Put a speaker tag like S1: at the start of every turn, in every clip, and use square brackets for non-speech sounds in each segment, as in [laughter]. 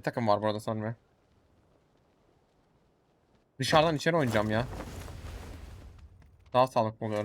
S1: Bir takım var burada sanırım. Dışarıdan içeri oynayacağım ya. Daha sağlıklı oluyor.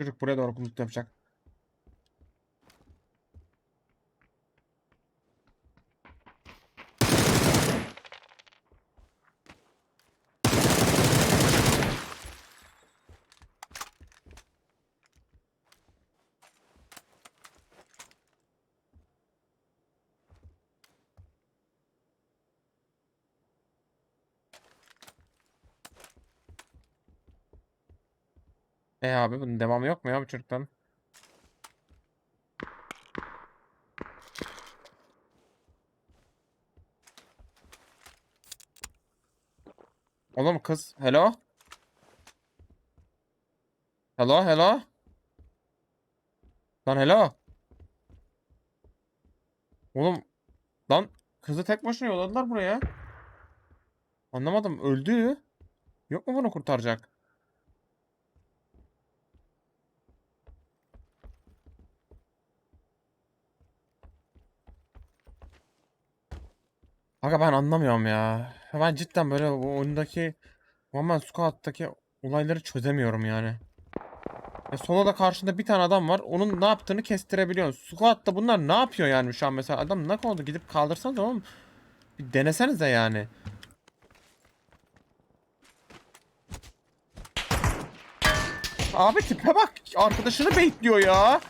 S1: Çocuk buraya doğru kumluk yapacak. E abi bunun devamı yok mu ya bu çocuktan? Oğlum kız. Hello? Hello hello? Lan hello? Oğlum lan kızı tek başına yolladılar buraya. Anlamadım öldü. Yok mu bunu kurtaracak? Aga ben anlamıyorum ya. Ben cidden böyle bu oyundaki One Man Squad'daki olayları çözemiyorum yani. Ya soloda karşında bir tane adam var. Onun ne yaptığını kestirebiliyorsun. Squad'da bunlar ne yapıyor yani şu an mesela? Adam ne oldu? Gidip kaldırsanız oğlum. Bir denesenize yani. Abi tipe bak. Arkadaşını baitliyor ya.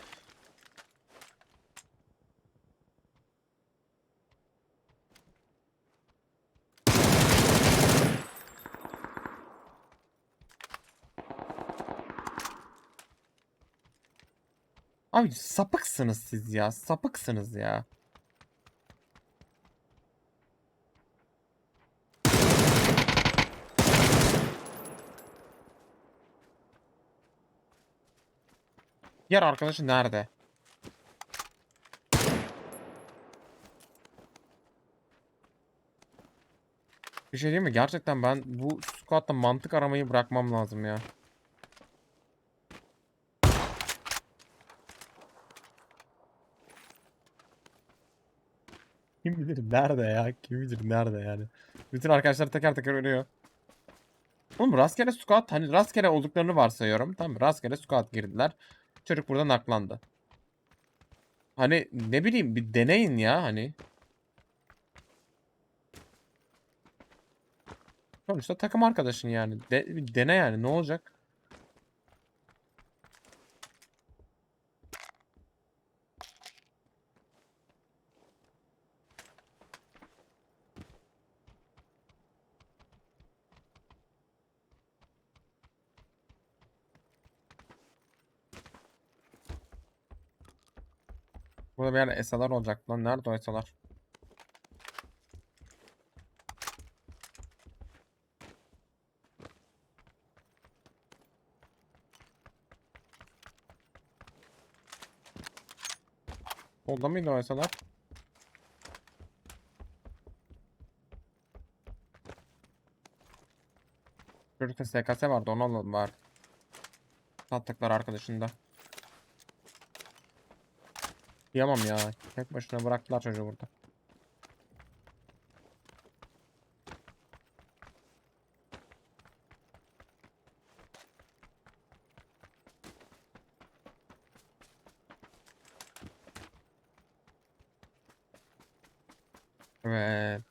S1: Abi sapıksınız siz ya. Sapıksınız ya. Diğer arkadaşı nerede? Bir şey diyeyim mi? Gerçekten ben bu squad'da mantık aramayı bırakmam lazım ya. Kim bilir nerede ya? Kim bilir nerede yani? Bütün arkadaşlar teker teker ölüyor. Oğlum rastgele squad hani rastgele olduklarını varsayıyorum. Tamam? Rastgele squad girdiler. Çocuk burada naklandı. Hani ne bileyim bir deneyin ya hani. Sonuçta takım arkadaşın yani. De, dene yani ne olacak? Burada bir yerde esalar olacak lan. Nerede o esalar? Solda mıydı o esalar? Çocukta SKS vardı onu alalım bari. Sattıklar arkadaşında. Yiyemem ya. Tek başına bıraktılar çocuğu burada. Evet.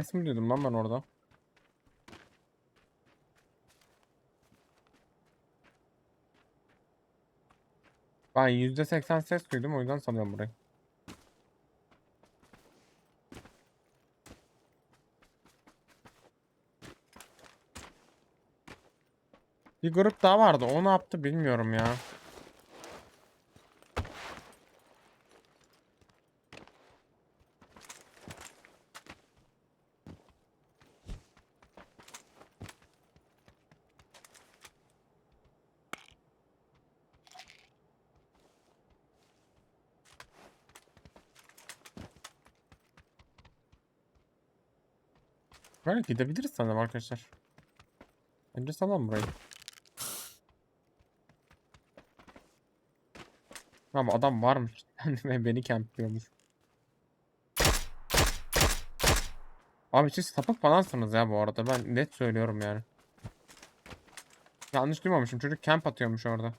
S1: Ses mi duydum lan ben orada? Ben %80 ses duydum o yüzden sanıyorum burayı. Bir grup daha vardı. O ne yaptı bilmiyorum ya. Böyle gidebiliriz sanırım arkadaşlar. Bence salalım burayı. Ama adam varmış. [laughs] Beni kempliyormuş. Abi siz sapık falansınız ya bu arada. Ben net söylüyorum yani. Yanlış duymamışım. Çocuk camp atıyormuş orada.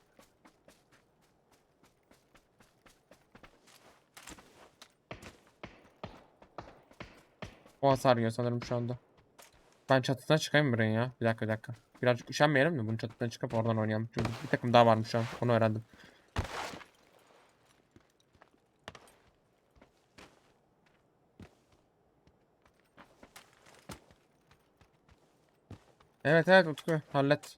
S1: O hasar yiyor sanırım şu anda. Ben çatısına çıkayım buraya ya. Bir dakika bir dakika. Birazcık üşenmeyelim de bunun çatısına çıkıp oradan oynayalım. Çünkü bir takım daha varmış şu an. Onu öğrendim. Evet evet Utku hallet.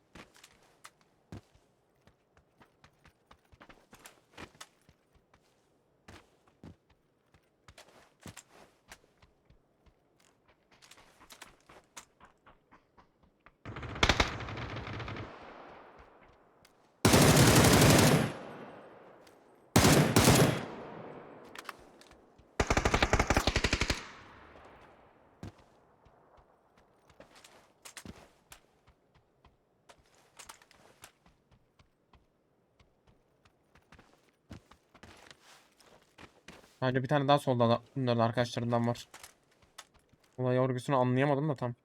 S1: Bence bir tane daha solda da bunların arkadaşlarından var. Olay örgüsünü anlayamadım da tam.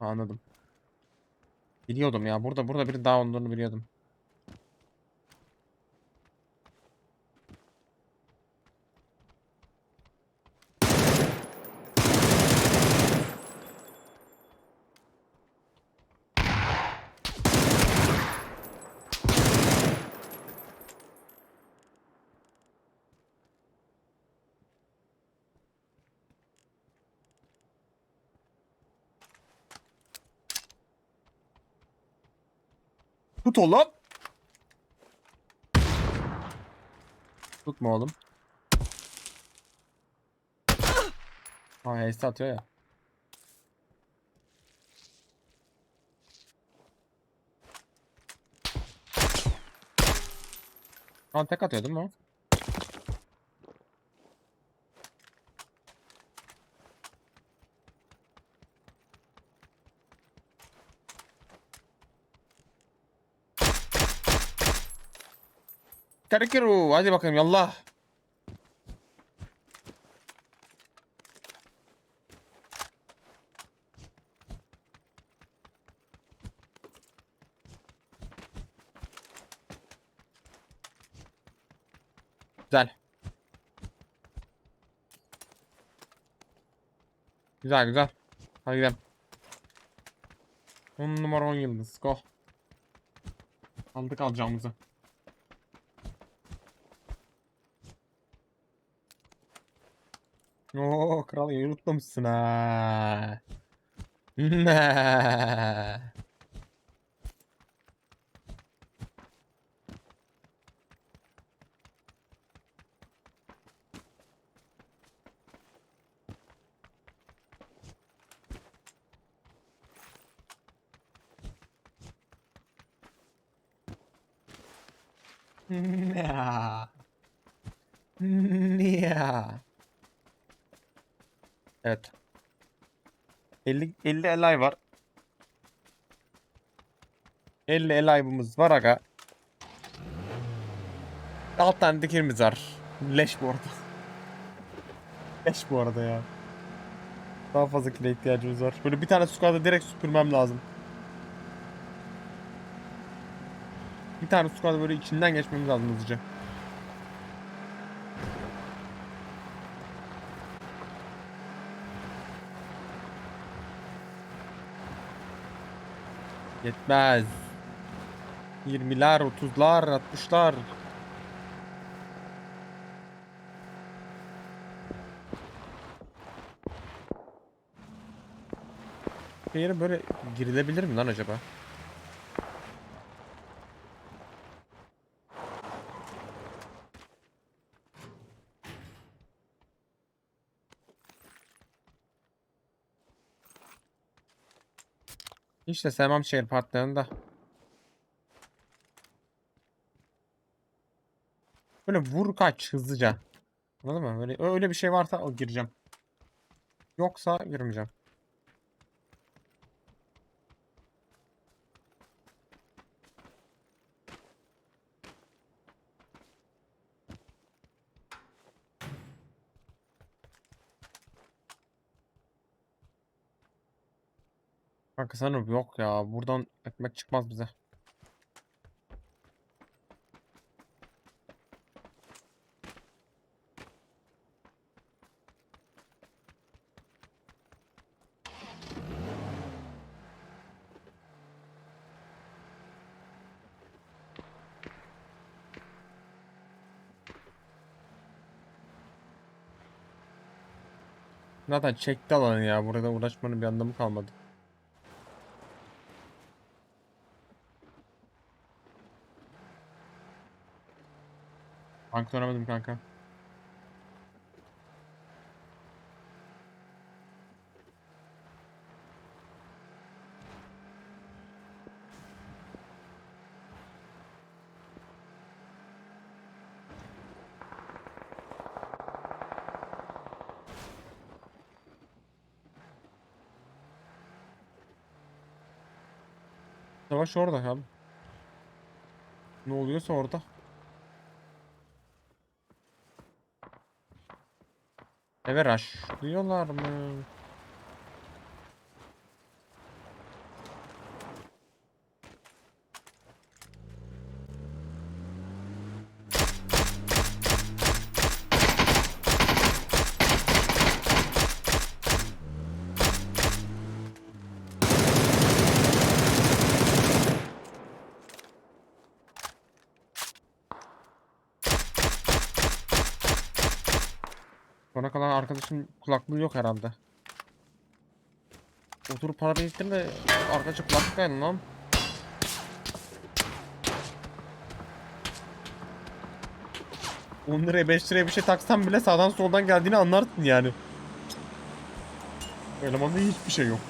S1: Anladım. Biliyordum ya. Burada burada biri daha olduğunu biliyordum. Tut oğlum. Tutma oğlum. Aa ace atıyor ya. Aa tek atıyor değil mi o? Karikiru hadi bakalım yallah. Güzel. Güzel güzel. Hadi gidelim. 10 numara 10 yıldız. Go. Aldık alacağımızı. Kral yayı unutmamışsın ha. Ne? Ne? Evet. 50 50 elay var. 50 elaybımız var aga. Alt tane dikirimiz var. Leş bu arada. [laughs] Leş bu arada ya. Daha fazla kile ihtiyacımız var. Böyle bir tane squad'ı direkt süpürmem lazım. Bir tane squad'ı böyle içinden geçmemiz lazım hızlıca. Yetmez. 20'ler, 30'lar, 60'lar. Bir yere böyle girilebilir mi lan acaba? Hiç de sevmem şehir parklarını da. Böyle vur kaç hızlıca. Anladın mı? Böyle öyle bir şey varsa gireceğim. Yoksa girmeyeceğim. Kanka sanırım yok ya. Buradan ekmek çıkmaz bize. Zaten çekti alanı ya. Burada uğraşmanın bir anlamı kalmadı. Bank dönemedim kanka. Savaş orada abi. Ne oluyorsa orada. Eve rush diyorlar mı? Bana kalan arkadaşın kulaklığı yok herhalde. Oturup para biriktir de arkadaşa kulaklık verin lan. On liraya 5 liraya bir şey taksan bile sağdan soldan geldiğini anlarsın yani. Elemanda hiçbir şey yok.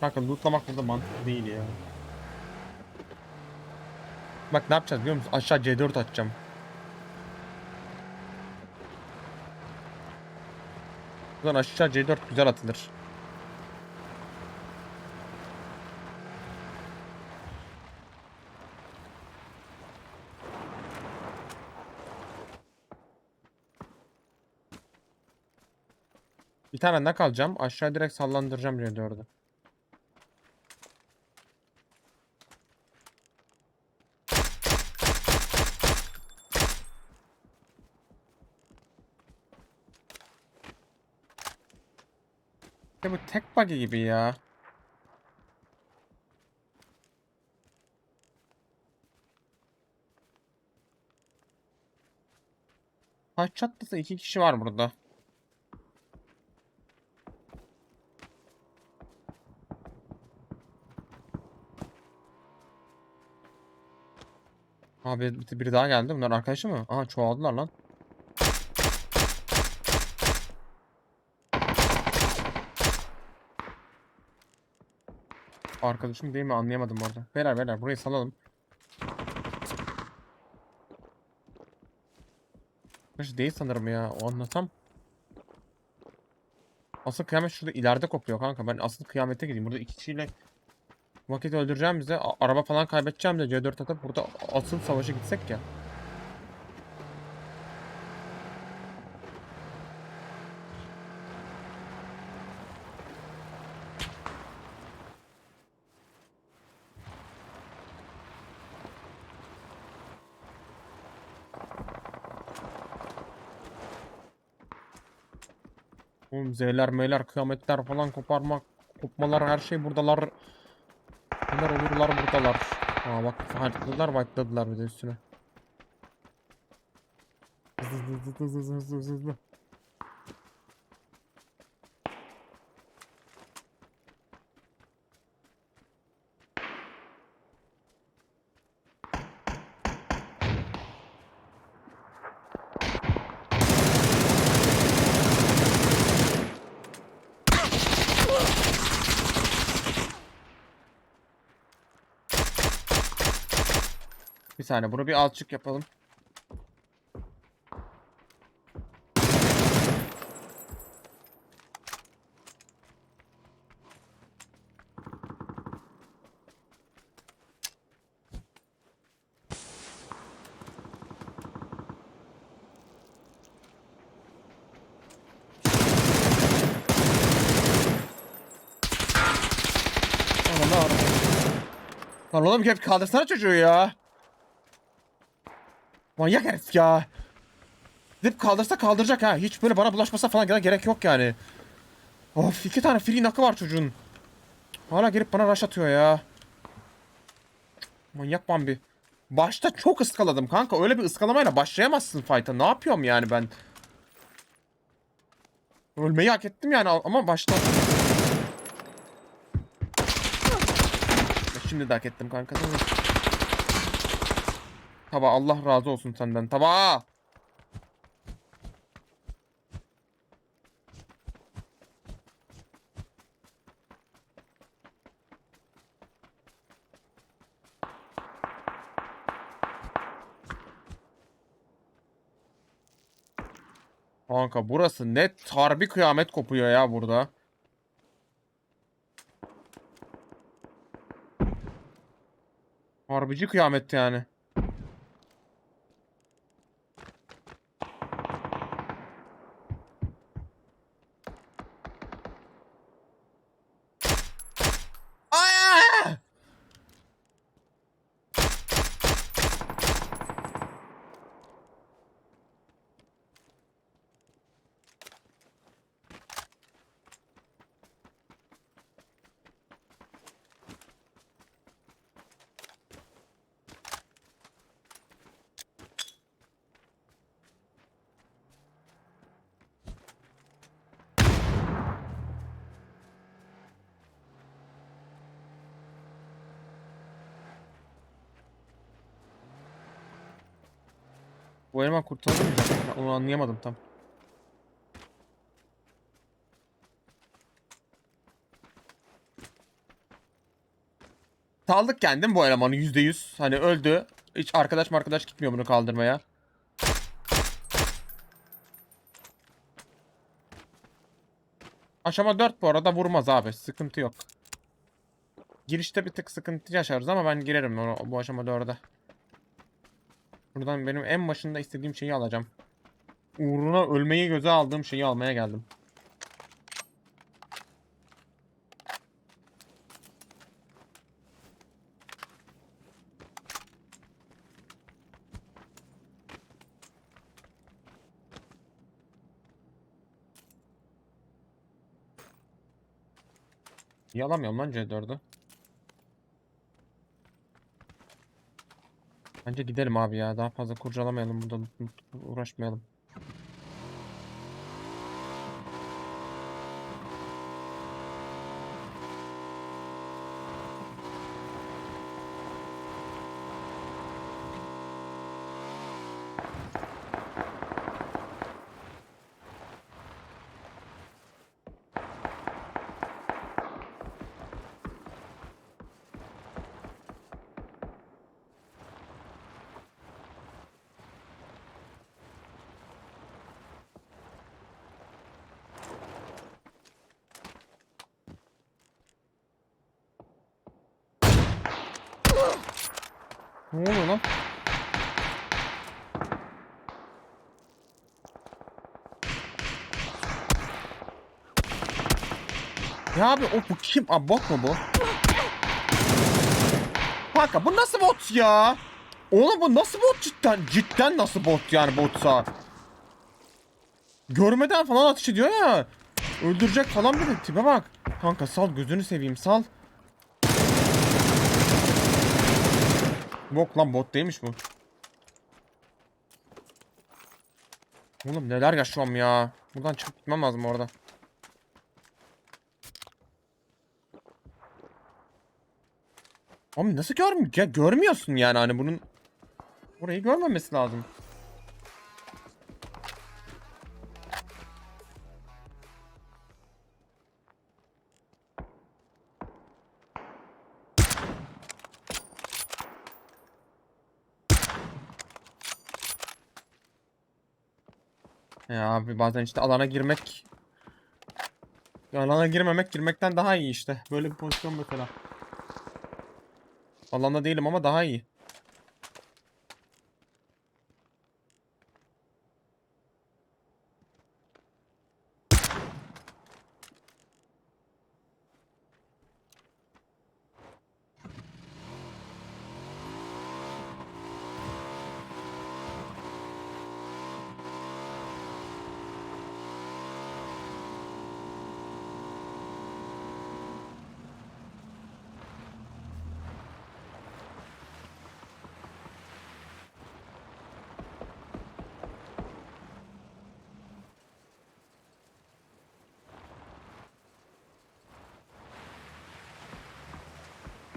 S1: Kanka lootlamak burada mantıklı değil ya. Bak ne yapacağız biliyor musun? Aşağı C4 atacağım. Buradan aşağı C4 güzel atılır. Bir tane ne kalacağım? Aşağı direkt sallandıracağım C4'ü. Ya bu tek buggy gibi ya. Taş çatlısı iki kişi var burada. Abi bir- biri daha geldi. Bunlar arkadaşı mı? Aha çoğaldılar lan. Arkadaşım değil mi anlayamadım orada. Beyler beyler burayı salalım. Arkadaş değil sanırım ya. O anlatsam. Asıl kıyamet şurada ileride kopuyor kanka. Ben asıl kıyamete gideyim. Burada iki kişiyle vakit öldüreceğim bize. Araba falan kaybedeceğim de C4 atıp burada asıl savaşa gitsek ya. Z'ler meyler kıyametler falan koparmak kopmalar her şey buradalar. Neler olurlar buradalar. Aa bak haritadılar white'ladılar bir de üstüne. Hızlı hızlı hızlı hızlı hızlı hızlı saniye bunu bir alçık yapalım. Lan oğlum hep kaldırsana çocuğu ya. Manyak herif ya. Gidip kaldırsa kaldıracak ha. Hiç böyle bana bulaşmasa falan gerek yok yani. Of iki tane free nakı var çocuğun. Hala gelip bana rush atıyor ya. Manyak Bambi. Başta çok ıskaladım kanka. Öyle bir ıskalamayla başlayamazsın fight'a. Ne yapıyorum yani ben? Ölmeyi hak ettim yani ama başta... Şimdi de hak ettim kanka. değil mi? Taba Allah razı olsun senden. Taba. Kanka burası net harbi kıyamet kopuyor ya burada. Harbici kıyamet yani. Bu eleman kurtarılır mı? Ben Onu anlayamadım tam. Saldık kendim bu elemanı yüzde yüz. Hani öldü. Hiç arkadaş arkadaş gitmiyor bunu kaldırmaya. Aşama 4 bu arada vurmaz abi. Sıkıntı yok. Girişte bir tık sıkıntı yaşarız ama ben girerim onu, bu aşama 4'e. Buradan benim en başında istediğim şeyi alacağım. Uğruna ölmeyi göze aldığım şeyi almaya geldim. Niye alamıyorum lan C4'ü? Bence gidelim abi ya. Daha fazla kurcalamayalım burada uğraşmayalım. Ne oluyor lan? Ya abi o bu kim? Abi bot mu bu? Kanka bu nasıl bot ya? Oğlum bu nasıl bot cidden? Cidden nasıl bot yani botsa? Görmeden falan atış ediyor ya. Öldürecek falan bir tipe bak. Kanka sal gözünü seveyim sal. Bok lan bot değilmiş bu. Oğlum neler yaşıyorum ya. Buradan çıkıp gitmem lazım orada. Oğlum nasıl görmüyor? Ya görmüyorsun yani hani bunun Burayı görmemesi lazım. Abi bazen işte alana girmek alana girmemek girmekten daha iyi işte. Böyle bir pozisyon mesela. Alanda değilim ama daha iyi.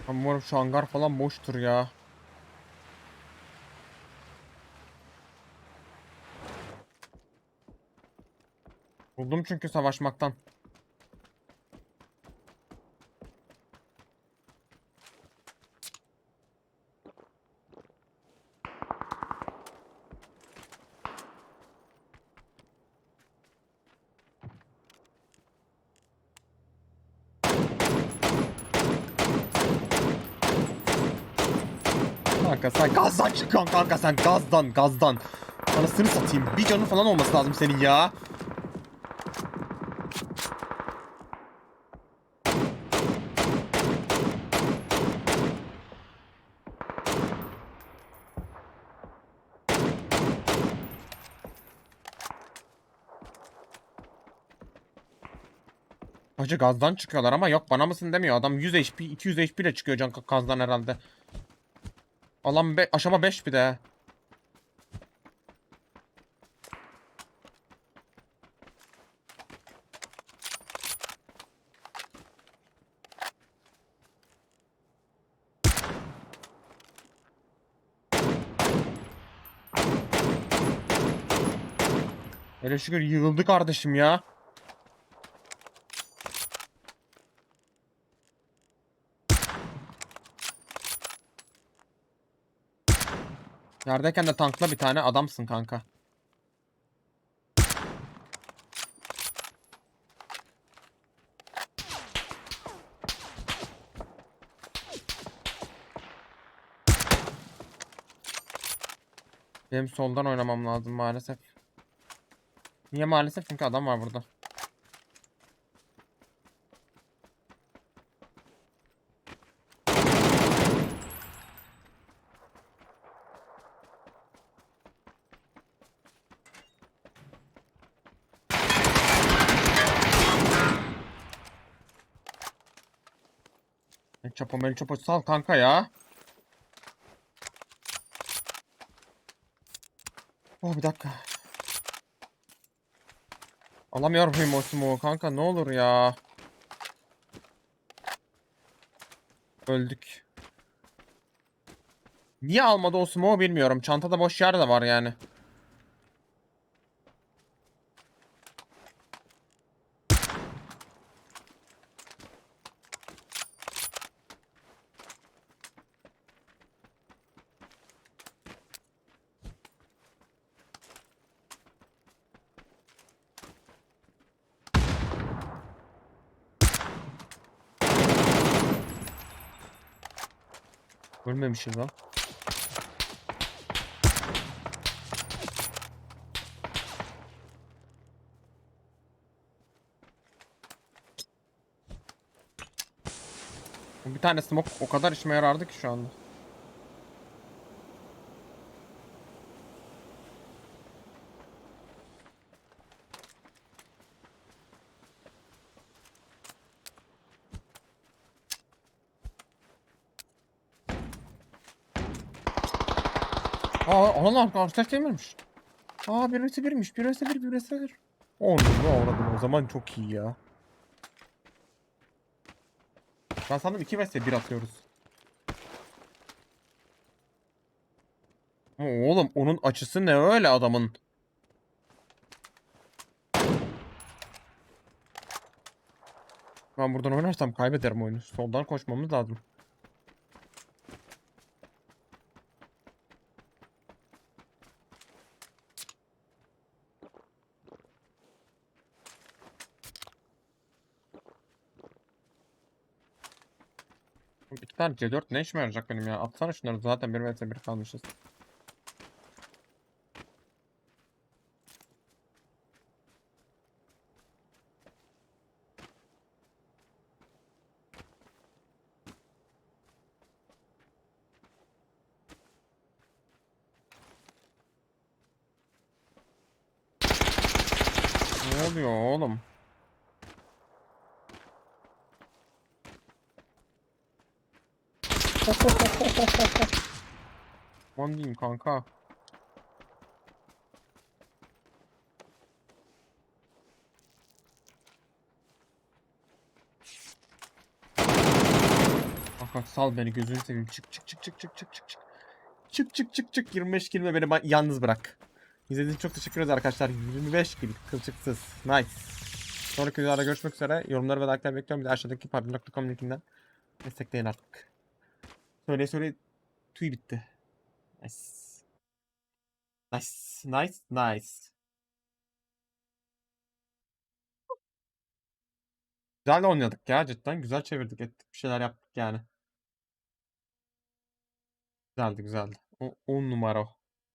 S1: Umarım şu hangar falan boştur ya. Buldum çünkü savaşmaktan. Kanka sen gazdan çıkıyorsun kanka sen gazdan gazdan. Anasını satayım. Bir canın falan olması lazım senin ya. Hacı gazdan çıkıyorlar ama yok bana mısın demiyor. Adam 100 HP 200 HP ile çıkıyor can gazdan herhalde. Alan be aşama 5 bir de. Hele şükür yığıldı kardeşim ya. Yerdeyken de tankla bir tane adamsın kanka. Benim soldan oynamam lazım maalesef. Niye maalesef? Çünkü adam var burada. El Chapo Mel Chapo sal kanka ya. Oh bir dakika. Alamıyorum muyum o smoke'u kanka ne olur ya. Öldük. Niye almadı o smoke'u bilmiyorum. Çantada boş yer de var yani. Ölmemişiz lan. Bir tane smoke o kadar işime yarardı ki şu anda. Analar arkadaş değilmiş. Aa birisi birmiş. Birisi bir birisi bir. Onu ne avradım o zaman çok iyi ya. Ben sandım 2 vs 1 atıyoruz. Ama oğlum onun açısı ne öyle adamın? Ben buradan oynarsam kaybederim oyunu. Soldan koşmamız lazım. İki tane C4 ne işime yarayacak benim ya? Atsana şunları zaten 1 vs 1 kalmışız. Ne oluyor oğlum? Aman diyeyim kanka. Kanka sal beni gözünü seveyim. Çık çık çık çık çık çık çık çık. Çık çık çık çık 25 kilime beni yalnız bırak. İzlediğiniz için çok teşekkür ederiz arkadaşlar. 25 kill kılçıksız. Nice. Sonraki videolarda görüşmek üzere. Yorumları ve like'lar bekliyorum. Bir de aşağıdaki pubg.com linkinden destekleyin artık. Söyle söyle tüy bitti. Nice. Nice. Nice. Nice. Güzel oynadık ya cidden. Güzel çevirdik ettik. Bir şeyler yaptık yani. Güzeldi güzeldi. 10 numara.